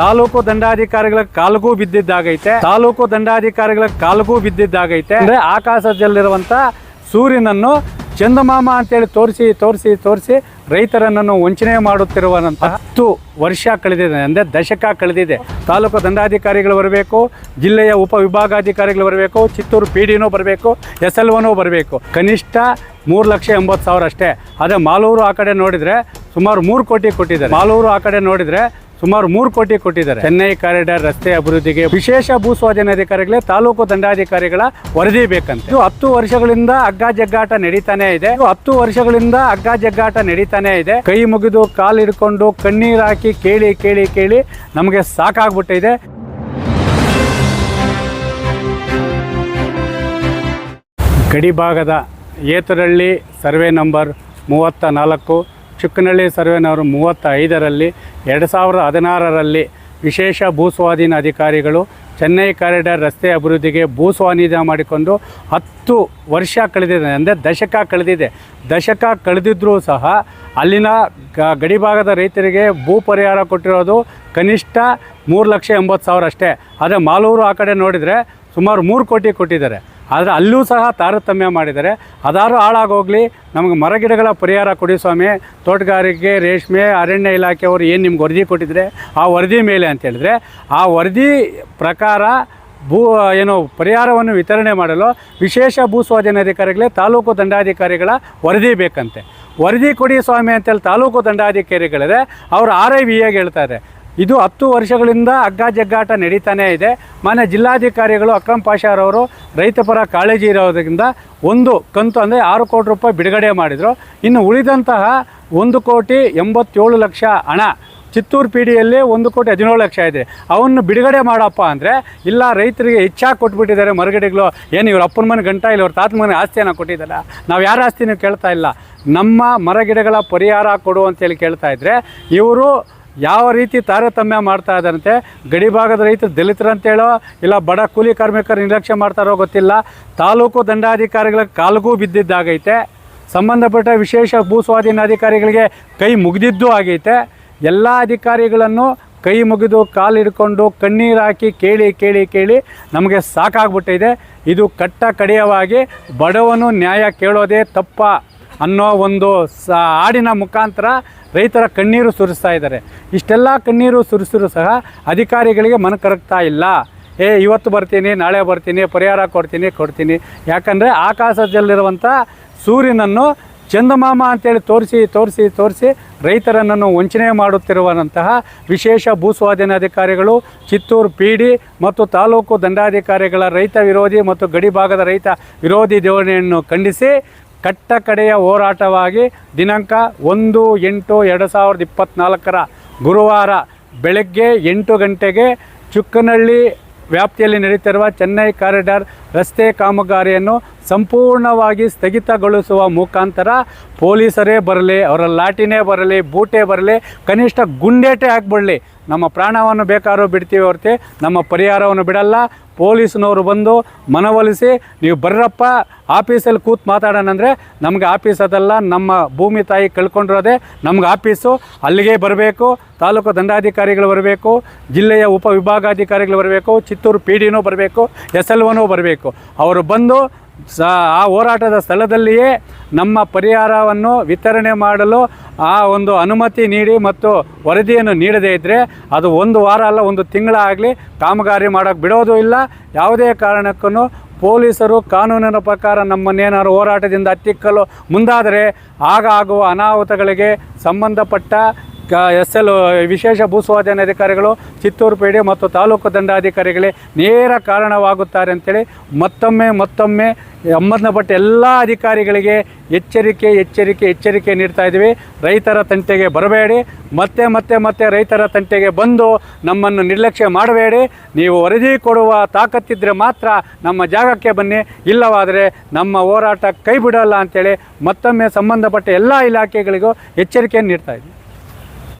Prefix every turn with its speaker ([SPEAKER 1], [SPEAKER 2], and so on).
[SPEAKER 1] ತಾಲೂಕು ದಂಡಾಧಿಕಾರಿಗಳ ಕಾಲ್ಗೂ ಬಿದ್ದಿದ್ದಾಗೈತೆ. ತಾಲೂಕು ದಂಡಾಧಿಕಾರಿಗಳ ಕಾಲ್ಗೂ ಬಿದ್ದಿದ್ದಾಗೈತೆ. ಅಂದ್ರೆ ಆಕಾಶದಲ್ಲಿರುವಂತ ಸೂರ್ಯನನ್ನು ಚಂದಮಾಮ ಅಂತೇಳಿ ತೋರಿಸಿ ತೋರಿಸಿ ತೋರಿಸಿ ರೈತರನ್ನು ವಂಚನೆ ಮಾಡುತ್ತಿರುವಂಥ ಹತ್ತು ವರ್ಷ ಕಳೆದಿದೆ. ಅಂದರೆ ದಶಕ ಕಳೆದಿದೆ. ತಾಲೂಕು ದಂಡಾಧಿಕಾರಿಗಳು ಬರಬೇಕು ಜಿಲ್ಲೆಯ ಉಪವಿಭಾಗಾಧಿಕಾರಿಗಳು ಬರಬೇಕು ಚಿತ್ತೂರು ಪಿ ಡಿನೂ ಬರಬೇಕು ಎಸ್ ಎಲ್ ಒನೂ ಬರಬೇಕು. ಕನಿಷ್ಠ ಮೂರು ಲಕ್ಷ ಎಂಬತ್ತು ಸಾವಿರ ಅಷ್ಟೇ. ಅದೇ ಮಾಲೂರು ಆ ಕಡೆ ನೋಡಿದರೆ ಸುಮಾರು ಮೂರು ಕೋಟಿ ಕೊಟ್ಟಿದ್ದಾರೆ. ಮಾಲೂರು ಆ ಕಡೆ ನೋಡಿದರೆ ಸುಮಾರು ಮೂರು ಕೋಟಿ ಕೊಟ್ಟಿದ್ದಾರೆ. ಚೆನ್ನೈ ಕಾರಿಡಾರ್ ರಸ್ತೆ ಅಭಿವೃದ್ಧಿಗೆ ವಿಶೇಷ ಭೂ ಸ್ವಾಧೀನಾಧಿಕಾರಿಗಳೇ ತಾಲೂಕು ದಂಡಾಧಿಕಾರಿಗಳ ವರದಿ ಬೇಕಂತೆ. ಇದು ಹತ್ತು ವರ್ಷಗಳಿಂದ ಹಗ್ಗ ಜಗ್ಗಾಟ ನಡೀತಾನೆ ಇದೆ. ಹತ್ತು ವರ್ಷಗಳಿಂದ ಹಗ್ಗ ಜಗ್ಗಾಟ ನಡೀತಾನೆ ಇದೆ. ಕೈ ಮುಗಿದು ಕಾಲು ಹಿಡ್ಕೊಂಡು ಕಣ್ಣೀರು ಹಾಕಿ ಕೇಳಿ ಕೇಳಿ ಕೇಳಿ ನಮಗೆ ಸಾಕಾಗ್ಬಿಟ್ಟಿದೆ ಗಡಿಭಾಗದ ಏತರಳ್ಳಿ ಸರ್ವೆ ನಂಬರ್ ಮೂವತ್ತ ನಾಲ್ಕು ಚುಕ್ಕನಹಳ್ಳಿ ಸರ್ವೆ ನಂಬರ್ ಮೂವತ್ತ ಐದರಲ್ಲಿ ಎರಡು ಸಾವಿರದ ಹದಿನಾರರಲ್ಲಿ ವಿಶೇಷ ಭೂಸ್ವಾಧೀನ ಅಧಿಕಾರಿಗಳು ಚೆನ್ನೈ ಕಾರಿಡಾರ್ ರಸ್ತೆ ಅಭಿವೃದ್ಧಿಗೆ ಭೂಸ್ವಾಧೀನ ಮಾಡಿಕೊಂಡು ಹತ್ತು ವರ್ಷ ಕಳೆದಿದೆ, ಅಂದರೆ ದಶಕ ಕಳೆದಿದೆ. ದಶಕ ಕಳೆದಿದ್ದರೂ ಸಹ ಅಲ್ಲಿನ ಗ- ಗಡಿಭಾಗದ ರೈತರಿಗೆ ಭೂ ಪರಿಹಾರ ಕೊಟ್ಟಿರೋದು ಕನಿಷ್ಠ ಮೂರು ಲಕ್ಷ ಎಂಬತ್ತು ಸಾವಿರ ಅಷ್ಟೇ. ಆದರೆ ಮಾಲೂರು ಆ ಕಡೆ ನೋಡಿದರೆ ಸುಮಾರು ಮೂರು ಕೋಟಿ ಕೊಟ್ಟಿದ್ದಾರೆ. ಆದರೆ ಅಲ್ಲೂ ಸಹ ತಾರತಮ್ಯ ಮಾಡಿದ್ದಾರೆ. ಅದಾರು ಹಾಳಾಗೋಗ್ಲಿ ನಮಗೆ ಮರಗಿಡಗಳ ಪರಿಹಾರ ಕೊಡಿ ಸ್ವಾಮಿ. ತೋಟಗಾರಿಕೆ, ರೇಷ್ಮೆ, ಅರಣ್ಯ ಇಲಾಖೆಯವರು ಏನು ನಿಮ್ಗೆ ವರದಿ ಕೊಟ್ಟಿದ್ರೆ ಆ ವರದಿ ಮೇಲೆ ಅಂತ ಹೇಳಿದ್ರೆ ಆ ವರದಿ ಪ್ರಕಾರ ಭೂ, ಏನು ಪರಿಹಾರವನ್ನು ವಿತರಣೆ ಮಾಡಲು ವಿಶೇಷ ಭೂ ಸ್ವಾಧೀನಾಧಿಕಾರಿಗಳೇ ತಾಲೂಕು ದಂಡಾಧಿಕಾರಿಗಳ ವರದಿ ಬೇಕಂತೆ. ವರದಿ ಕೊಡಿ ಸ್ವಾಮಿ ಅಂತೇಳಿ ತಾಲೂಕು ದಂಡಾಧಿಕಾರಿಗಳಿದೆ. ಅವರು ಆರ್ ಐ ವಿ ಎಗೆ ಹೇಳ್ತಾರೆ ಇದು ಹತ್ತು ವರ್ಷಗಳಿಂದ ಹಗ್ಗ ಜಗ್ಗಾಟ ನಡೀತಾನೇ ಇದೆ. ಮಾನ್ಯ ಜಿಲ್ಲಾಧಿಕಾರಿಗಳು ಅಕ್ರಮ್ ಪಾಷಾರವರು ರೈತಪರ ಕಾಳಜಿ ಇರೋದ್ರಿಂದ ಒಂದು ಕಂತು ಅಂದರೆ ಆರು ಕೋಟಿ ರೂಪಾಯಿ ಬಿಡುಗಡೆ ಮಾಡಿದರು. ಇನ್ನು ಉಳಿದಂತಹ ಒಂದು ಕೋಟಿ ಎಂಬತ್ತೇಳು ಲಕ್ಷ ಹಣ ಚಿತ್ತೂರು ಪಿ ಡಿಯಲ್ಲಿ ಒಂದು ಕೋಟಿ ಹದಿನೇಳು ಲಕ್ಷ ಇದೆ. ಅವನ್ನು ಬಿಡುಗಡೆ ಮಾಡಪ್ಪ ಅಂದರೆ ಇಲ್ಲ ರೈತರಿಗೆ ಹೆಚ್ಚಾಗಿ ಕೊಟ್ಬಿಟ್ಟಿದ್ದಾರೆ ಮರಗಿಡಗಳು. ಏನು ಇವ್ರ ಅಪ್ಪನ ಮನೆ ಗಂಟ ಇಲ್ಲ, ಇವ್ರ ತಾತನ ಮನೆ ಆಸ್ತಿಯನ್ನು ಕೊಟ್ಟಿದ್ದಾರೆ? ನಾವು ಯಾರ ಆಸ್ತಿನೂ ಕೇಳ್ತಾ ಇಲ್ಲ. ನಮ್ಮ ಮರಗಿಡಗಳ ಪರಿಹಾರ ಕೊಡು ಅಂತೇಳಿ ಕೇಳ್ತಾ ಇದ್ದರೆ ಇವರು ಯಾವ ರೀತಿ ತಾರತಮ್ಯ ಮಾಡ್ತಾ ಇದ್ದಾರಂತೆ ಗಡಿಭಾಗದ ರೈತರು ದಲಿತರಂತೇಳೋ ಇಲ್ಲ ಬಡ ಕೂಲಿ ಕಾರ್ಮಿಕರು ನಿರ್ಲಕ್ಷ್ಯ ಮಾಡ್ತಾರೋ ಗೊತ್ತಿಲ್ಲ. ತಾಲೂಕು ದಂಡಾಧಿಕಾರಿಗಳ ಕಾಲ್ಗೂ ಬಿದ್ದಿದ್ದಾಗೈತೆ. ಸಂಬಂಧಪಟ್ಟ ವಿಶೇಷ ಭೂ ಸ್ವಾಧೀನಾಧಿಕಾರಿಗಳಿಗೆ ಕೈ ಮುಗಿದಿದ್ದು ಆಗೈತೆ. ಎಲ್ಲ ಅಧಿಕಾರಿಗಳನ್ನು ಕೈ ಮುಗಿದು ಕಾಲು ಹಿಡ್ಕೊಂಡು ಕಣ್ಣೀರು ಹಾಕಿ ಕೇಳಿ ಕೇಳಿ ಕೇಳಿ ನಮಗೆ ಸಾಕಾಗ್ಬಿಟ್ಟಿದೆ. ಇದು ಕಟ್ಟ ಕಡೆಯವಾಗಿ ಬಡವನು ನ್ಯಾಯ ಕೇಳೋದೇ ತಪ್ಪ. ಅನ್ನೋ ಒಂದು ಸ ಹಾಡಿನ ಮುಖಾಂತರ ರೈತರ ಕಣ್ಣೀರು ಸುರಿಸ್ತಾ ಇದ್ದಾರೆ. ಇಷ್ಟೆಲ್ಲ ಕಣ್ಣೀರು ಸುರಿಸಿದ್ರು ಸಹ ಅಧಿಕಾರಿಗಳಿಗೆ ಮನ ಕರಗ್ತಾ ಇಲ್ಲ. ಏ, ಇವತ್ತು ಬರ್ತೀನಿ, ನಾಳೆ ಬರ್ತೀನಿ, ಪರಿಹಾರ ಕೊಡ್ತೀನಿ ಕೊಡ್ತೀನಿ. ಯಾಕಂದರೆ ಆಕಾಶದಲ್ಲಿರುವಂಥ ಸೂರ್ಯನನ್ನು ಚಂದಮಾಮ ಅಂತೇಳಿ ತೋರಿಸಿ ತೋರಿಸಿ ತೋರಿಸಿ ರೈತರನ್ನು ವಂಚನೆ ಮಾಡುತ್ತಿರುವಂತಹ ವಿಶೇಷ ಭೂ ಸ್ವಾಧೀನಾಧಿಕಾರಿಗಳು ಚಿತ್ತೂರು ಪಿ ಡಿ ಮತ್ತು ತಾಲೂಕು ದಂಡಾಧಿಕಾರಿಗಳ ರೈತ ವಿರೋಧಿ ಮತ್ತು ಗಡಿಭಾಗದ ರೈತ ವಿರೋಧಿ ಧೋರಣೆಯನ್ನು ಖಂಡಿಸಿ ಕಟ್ಟ ಕಡೆಯ ಹೋರಾಟವಾಗಿ ದಿನಾಂಕ ಒಂದು ಎಂಟು ಎರಡು ಸಾವಿರದ ಇಪ್ಪತ್ತ್ನಾಲ್ಕರ ಗುರುವಾರ ಬೆಳಗ್ಗೆ ಎಂಟು ಗಂಟೆಗೆ ಚುಕ್ಕನಹಳ್ಳಿ ವ್ಯಾಪ್ತಿಯಲ್ಲಿ ನಡೆಯುತ್ತಿರುವ ಚೆನ್ನೈ ಕಾರಿಡಾರ್ ರಸ್ತೆ ಕಾಮಗಾರಿಯನ್ನು ಸಂಪೂರ್ಣವಾಗಿ ಸ್ಥಗಿತಗೊಳಿಸುವ ಮುಖಾಂತರ ಪೊಲೀಸರೇ ಬರಲಿ, ಅವರ ಲಾಟಿನೇ ಬರಲಿ, ಬೂಟೇ ಬರಲಿ, ಕನಿಷ್ಠ ಗುಂಡೇಟೆ ಹಾಕ್ಬಿಡಲಿ ನಮ್ಮ ಪ್ರಾಣವನ್ನು ಬೇಕಾದ್ರೂ ಬಿಡ್ತೀವಿ ಹೊರತು, ನಮ್ಮ ಪರಿಹಾರವನ್ನು ಬಿಡಲ್ಲ. ಪೊಲೀಸ್ನವರು ಬಂದು ಮನವೊಲಿಸಿ, ನೀವು ಬರ್ರಪ್ಪ ಆಫೀಸಲ್ಲಿ ಕೂತ್ ಮಾತಾಡೋಣ ಅಂದರೆ ನಮಗೆ ಆಫೀಸ್ ಅದಲ್ಲ ನಮ್ಮ ಭೂಮಿ ತಾಯಿ ಕಳ್ಕೊಂಡಿರೋದೇ. ನಮ್ಗೆ ಆಫೀಸು, ಅಲ್ಲಿಗೆ ಬರಬೇಕು, ತಾಲೂಕು ದಂಡಾಧಿಕಾರಿಗಳು ಬರಬೇಕು, ಜಿಲ್ಲೆಯ ಉಪವಿಭಾಗಾಧಿಕಾರಿಗಳು ಬರಬೇಕು, ಚಿತ್ತೂರು ಪಿ ಡಿನೂ ಬರಬೇಕು, ಎಸ್ ಎಲ್ ಒನೂ ಬರಬೇಕು. ಅವರು ಬಂದು ಸ, ಆ ಹೋರಾಟದ ಸ್ಥಳದಲ್ಲಿಯೇ ನಮ್ಮ ಪರಿಹಾರವನ್ನು ವಿತರಣೆ ಮಾಡಲು ಆ ಒಂದು ಅನುಮತಿ ನೀಡಿ ಮತ್ತು ವರದಿಯನ್ನು ನೀಡದೇ ಇದ್ದರೆ ಅದು ಒಂದು ವಾರ ಅಲ್ಲ, ಒಂದು ತಿಂಗಳಾಗಲಿ ಕಾಮಗಾರಿ ಮಾಡೋಕ್ಕೆ ಬಿಡೋದು ಇಲ್ಲ. ಯಾವುದೇ ಕಾರಣಕ್ಕೂ ಪೊಲೀಸರು ಕಾನೂನಿನ ಪ್ರಕಾರ ನಮ್ಮನ್ನೇನಾದ್ರು ಹೋರಾಟದಿಂದ ಹತ್ತಿಕ್ಕಲು ಮುಂದಾದರೆ ಆಗ ಆಗುವ ಅನಾಹುತಗಳಿಗೆ ಸಂಬಂಧಪಟ್ಟ ಎಸ್ ಎಲ್ ವಿಶೇಷ ಭೂಸ್ವಾಧೀನ ಅಧಿಕಾರಿಗಳು ಚಿತ್ತೂರು ಪೇಡೆ ಮತ್ತು ತಾಲೂಕು ದಂಡಾಧಿಕಾರಿಗಳೇ ನೇರ ಕಾರಣವಾಗುತ್ತಾರೆ ಅಂತೇಳಿ ಮತ್ತೊಮ್ಮೆ ಮತ್ತೊಮ್ಮೆ ಸಂಬಂಧಪಟ್ಟ ಎಲ್ಲ ಅಧಿಕಾರಿಗಳಿಗೆ ಎಚ್ಚರಿಕೆ ಎಚ್ಚರಿಕೆ ಎಚ್ಚರಿಕೆ ನೀಡ್ತಾ ಇದ್ದೀವಿ. ರೈತರ ತಂಟೆಗೆ ಬರಬೇಡಿ. ಮತ್ತೆ ಮತ್ತೆ ಮತ್ತೆ ರೈತರ ತಂಟೆಗೆ ಬಂದು ನಮ್ಮನ್ನು ನಿರ್ಲಕ್ಷ್ಯ ಮಾಡಬೇಡಿ. ನೀವು ವರದಿ ಕೊಡುವ ತಾಕತ್ತಿದ್ದರೆ ಮಾತ್ರ ನಮ್ಮ ಜಾಗಕ್ಕೆ ಬನ್ನಿ. ಇಲ್ಲವಾದರೆ ನಮ್ಮ ಹೋರಾಟ ಕೈ ಬಿಡೋಲ್ಲ ಅಂತೇಳಿ ಮತ್ತೊಮ್ಮೆ ಸಂಬಂಧಪಟ್ಟ ಎಲ್ಲ ಇಲಾಖೆಗಳಿಗೂ ಎಚ್ಚರಿಕೆಯನ್ನು ನೀಡ್ತಾ ಇದ್ದೀವಿ.